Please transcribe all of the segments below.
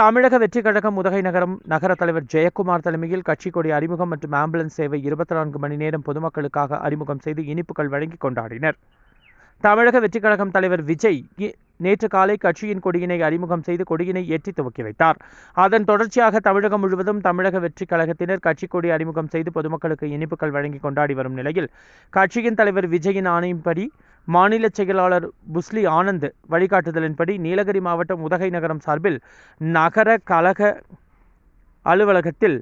தமிழக வெற்றி கழகம் உதகை நகரம் நகர தலைவர் ஜெயக்குமார் தலைமையில் கட்சி கொடி அறிமுகம் மற்றும் ஆம்புலன்ஸ் சேவை இருபத்தி நான்கு மணி நேரம் பொதுமக்களுக்காக அறிமுகம் செய்து இனிப்புகள் வழங்கி கொண்டாடினர். தமிழக வெற்றி கழகம் தலைவர் விஜய் நேற்று காலை கட்சியின் கொடியினை அறிமுகம் செய்து கொடியினை ஏற்றி துவக்கி வைத்தார். அதன் தொடர்ச்சியாக தமிழகம் முழுவதும் தமிழக வெற்றி கழகத்தினர் கட்சி கொடி அறிமுகம் செய்து பொதுமக்களுக்கு இனிப்புகள் வழங்கி கொண்டாடி வரும் நிலையில் கட்சியின் தலைவர் விஜயின் ஆணையின்படி மாநில செயலாளர் புஸ்லி ஆனந்த் வழிகாட்டுதலின்படி நீலகிரி மாவட்டம் உதகை நகரம் சார்பில் நகர கழக அலுவலகத்தில்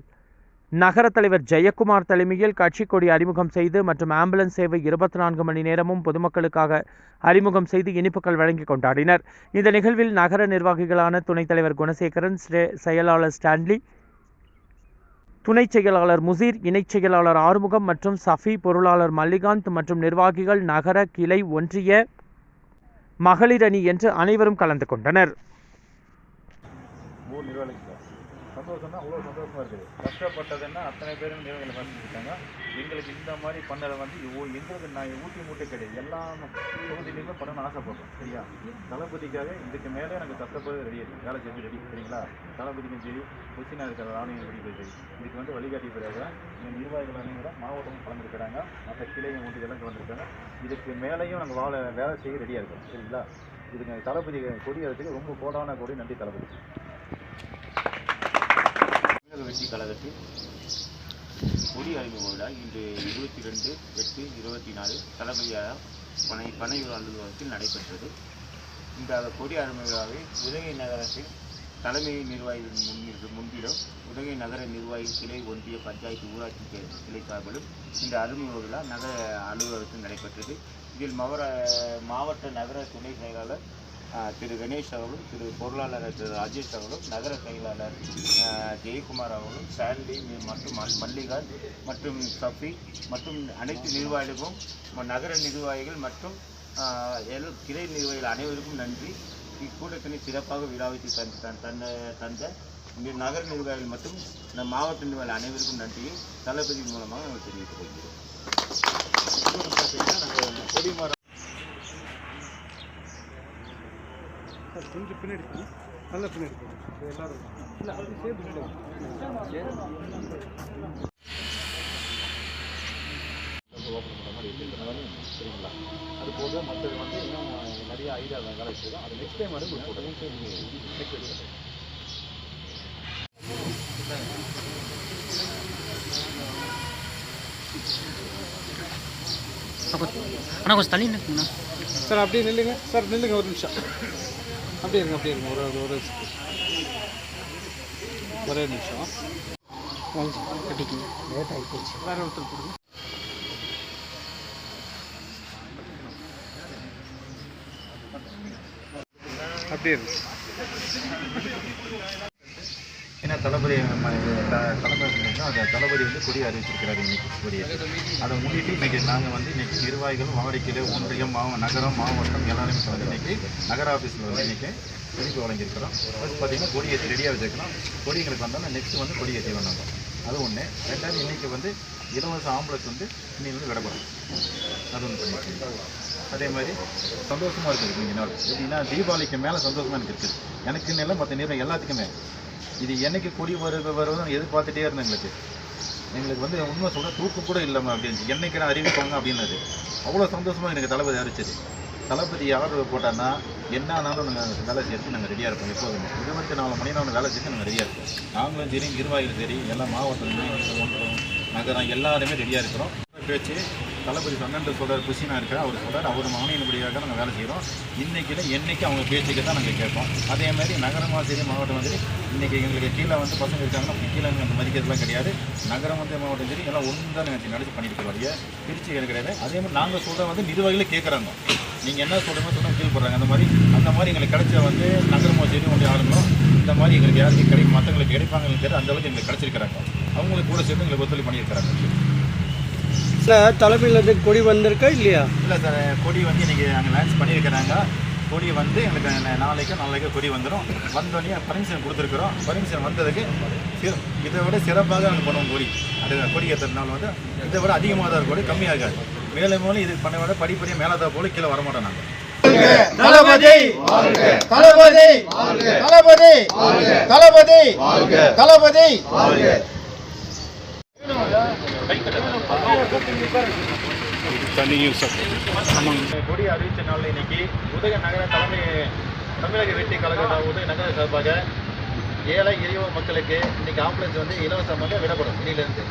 நகர தலைவர் ஜெயக்குமார் தலைமையில் கட்சி கொடி அறிமுகம் செய்து மற்றும் ஆம்புலன்ஸ் சேவை இருபத்தி நான்கு மணி நேரமும் பொதுமக்களுக்காக அறிமுகம் செய்து இனிப்புகள் வழங்கி கொண்டாடினர். இந்த நிகழ்வில் நகர நிர்வாகிகளான துணைத் தலைவர் குணசேகரன் ஸ்ரே- செயலாளர் ஸ்டான்லி துணை செயலாளர் முசீர் இணைச் செயலாளர் ஆறுமுகம் மற்றும் சஃபி பொருளாளர் மல்லிகாந்த் மற்றும் நிர்வாகிகள் நகர கிளை ஒன்றிய மகளிர் அணி என்று அனைவரும் கலந்து கொண்டனர். சந்தோஷம்னா அவ்வளோ சந்தோஷமாக இருக்குது. கஷ்டப்பட்டதுன்னா அத்தனை பேரும் நிர்வாகிகள் பண்ணிட்டாங்க எங்களுக்கு இந்த மாதிரி பண்ணதை வந்து இவ்வளோ- எங்களுக்கு நான் ஊட்டி மூட்டை கிடையாது எல்லா தொகுதியிலையுமே பண்ணணும்னு ஆசைப்படுறோம். சரியா? தளபதிக்காக இதுக்கு மேலே எனக்கு கஷ்டப்படுறது ரெடி இருக்குது வேலை செஞ்சு ரெடி சரிங்களா? தளபதிக்கும் சரி கொச்சினா இருக்கிற ராணுவ ரெடி சரி இதுக்கு வந்து வழிகாட்டி பிறகு எங்கள் நிர்வாகிகள் அனைவரும் மாவட்டமும் கலந்துருக்கிறாங்க மற்ற கிளையும் ஊட்டிகள்லாம் கலந்துருக்காங்க இதுக்கு மேலேயும் நாங்கள் வாழ வேலை செய்ய ரெடியாக இருக்கோம். சரிங்களா? இதுக்கு தளபதி கொடி அதுக்கு ரொம்ப கோடான கொடி நன்றி தளபதி. தமிழக வெற்றி கழகத்தில் கொடி அறிவு விழா இன்று இருபத்தி ரெண்டு எட்டு இருபத்தி நாலு தளபதியாக பனை பனையூர் அலுவலகத்தில் நடைபெற்றது. இந்த கொடி அறிவு விழாவை உதகை நகரத்தில் தலைமை நிர்வாகிகள் முன்னிற்கு முன்பிலும் உதகை நகர நிர்வாகி கிளை ஒன்றிய பஞ்சாயத்து ஊராட்சி கிளை சார்பிலும் இந்த அறிமுக விழா நகர அலுவலகத்தில் நடைபெற்றது. இதில் மாவட்ட நகர துணை செயலாளர் திரு கணேஷ் அவர்களும் திரு பொருளாளர் திரு ராஜேஷ் அவர்களும் நகர செயலாளர் ஜெயக்குமார் அவர்களும் சாண்டி மற்றும் மல்லிகா மற்றும் சஃபி மற்றும் அனைத்து நிர்வாகிகளுக்கும் நகர நிர்வாகிகள் மற்றும் எல் கிளை நிர்வாகிகள் அனைவருக்கும் நன்றி. இக்கூட்டத்தினை சிறப்பாக விழாவிற்கு தந்த தந்த- தந்த தந்த நகர நிர்வாகிகள் மற்றும் நம் மாவட்ட நிர்வாகிகள் அனைவருக்கும் நன்றியை தளபதி மூலமாக நாங்கள் தெரிவித்துக் கொள்கிறோம் பார்த்தீங்கன்னா நாங்கள் கொடி மரம் கொஞ்சம் பின்னாடி போங்க. நல்ல பின்னாடி எல்லாரும். இல்லை இருக்கிற சரிங்களா அது போக மற்றது வந்து இன்னும் நிறைய ஐடியா வேலை வச்சுருக்கோம் அது நெக்ஸ்ட் டைம் வந்து போட்டோம் நெக்ஸ்ட் அண்ணா கொஞ்சம் தள்ளி நிற்குங்கண்ணா சார் அப்படியே நில்லுங்க. சார் நில்லுங்க ஒரு நிமிஷம். அப்படியே இருங்க அப்படியே இருங்க. ஒரு ஒரு ஒரு ஒரே நிமிஷம். கட்டிக்கிங்க லேட் கட்டிக்கிங்க வேறு ஒருத்தர் கொடுங்க. அப்படியே இருக்கு தளபதி ம- தலைமை அந்த தளபதி வந்து கொடி அறிவிச்சிருக்கிறார் இன்னைக்கு கொடியை அதை முன்னிட்டு இன்னைக்கு நாங்கள் வந்து இன்னைக்கு நிர்வாகிகள் மாவடிக்கையில் ஒன்றியம் மாவ நகரம் மாவட்டம் எல்லாருமே வந்து இன்னைக்கு நகர ஆஃபீஸில் வந்து இன்னைக்கு திருப்பி வழங்கியிருக்கிறோம். பார்த்தீங்கன்னா கொடி ஏற்றி ரெடியாக வச்சுருக்கணும். கொடி எங்களுக்கு வந்தாலும் நெக்ஸ்ட் வந்து கொடி ஏற்றி வந்தாங்க அது ஒன்று ரெண்டாவது இன்னைக்கு வந்து இலவச ஆம்புலன்ஸ் வந்து இன்னைக்கு வந்து விடப்படும். அது ஒன்று பண்ணியிருக்கோம் அதே மாதிரி சந்தோஷமாக இருக்குது கொஞ்ச நாள். எப்படின்னா தீபாவளிக்கு மேலே சந்தோஷமாக எனக்கு இருக்குது. எனக்குன்னு எல்லாம் மற்ற நேரம் எல்லாத்துக்குமே. இது என்னைக்கு குடி வருது வருவதுன்னு எதிர்பார்த்துட்டே இருந்தேன் எங்களுக்கு. எங்களுக்கு வந்து உண்மை சொல்ல தூக்கம் கூட இல்லாமல் அப்படின்னு என்னைக்கு நான் அறிவிப்பாங்க அப்படின்னது அவ்வளோ சந்தோஷமாக எனக்கு தளபதி அறிவிச்சது தளபதி ஆர்டர் போட்டான்னா என்ன ஆனாலும் நாங்கள் வேலை செய்யறதுக்கு நாங்கள் ரெடியாக இருப்போம் எப்போதுமே. இருபத்தி நாலு மணி நேரம் வேலை செய்ய நாங்கள் ரெடியாக இருப்போம். நாங்களும் சரி நிர்வாகிகள் சரி எல்லா மாவட்டத்துலையும் நாங்கள் நகரம் எல்லாருமே ரெடியாக இருக்கிறோம். பேச்சு. தளபதி பன்னெண்டு சொல்கிறார் குஷினா இருக்கிற அவர் சொல்கிறார் அவர் மானியன்படியாக நாங்கள் வேலை செய்கிறோம் இன்றைக்கில என்றைக்கு அவங்க பேச்சுக்கு தான் நாங்கள் கேட்போம். அதே மாதிரி நகரமாக சரி மாவட்டம் சரி இன்றைக்கி எங்களுக்கு கீழே வந்து பசங்க இருக்காங்கன்னா கீழே அந்த மதிக்கிறதுலாம் கிடையாது. நகரம் வந்து மாவட்டம் சரி எல்லாம் ஒன்று தான் நாங்கள் நடத்தி பண்ணிட்டு வரைய பிரிச்சு கிடையாது. அதே மாதிரி நாங்கள் சொல்கிற வந்து நிர்வாகிகளே கேட்குறாங்க நீங்கள் என்ன சொல்கிறீங்க சொன்னால் ஃபீல் பண்ணுறாங்க அந்த மாதிரி அந்த மாதிரி எங்களுக்கு கிடைச்ச வந்து நகரமோ சரி ஒன்றே ஆளுங்களும் இந்த மாதிரி எங்களுக்கு யாருக்கு கிடைக்கும் மற்றவங்களுக்கு கிடைப்பாங்கன்னு தெரியாது அந்த அளவுக்கு எங்களுக்கு கிடச்சிருக்கிறாங்க. அவங்களுக்கு கூட சேர்ந்து எங்களுக்கு ஒத்துழைப்பு பண்ணியிருக்கிறாங்க. சார் தலைமையிலேருந்து கொடி வந்திருக்கா இல்லையா? இல்லை சார் கொடி வந்து இன்றைக்கி நாங்கள் லான்ச் பண்ணியிருக்கிறாங்க. கொடி வந்து எங்களுக்கு நாளைக்கோ நாளைக்கோ கொடி வந்துடும் வந்தோடனே பர்மிஷன் கொடுத்துருக்குறோம். பர்மிஷன் வந்ததுக்கு இதை விட சிறப்பாக நாங்கள் பண்ணுவோம் கொடி. அது கொடி ஏற்றுற நாள் வந்து இதை விட அதிகமாக தான் இருக்கும் கொடி கம்மியாகாது மேலே மேலே இது பண்ண விட படிப்படியாக மேலே தான் போல கீழே வரமாட்டோம் நாங்கள் தளபதி! தளபதி! தளபதி! தளபதி! தளபதி! கொடி அறிவித்த நாள் இன்னைக்கு உதக நகர தலைமை தமிழக வெற்றி கழக உதக நகர சார்பாக ஏழை எளிய மக்களுக்கு இன்னைக்கு ஆம்புலன்ஸ் வந்து இலவசமாக விடப்படும் இன்னிலிருந்து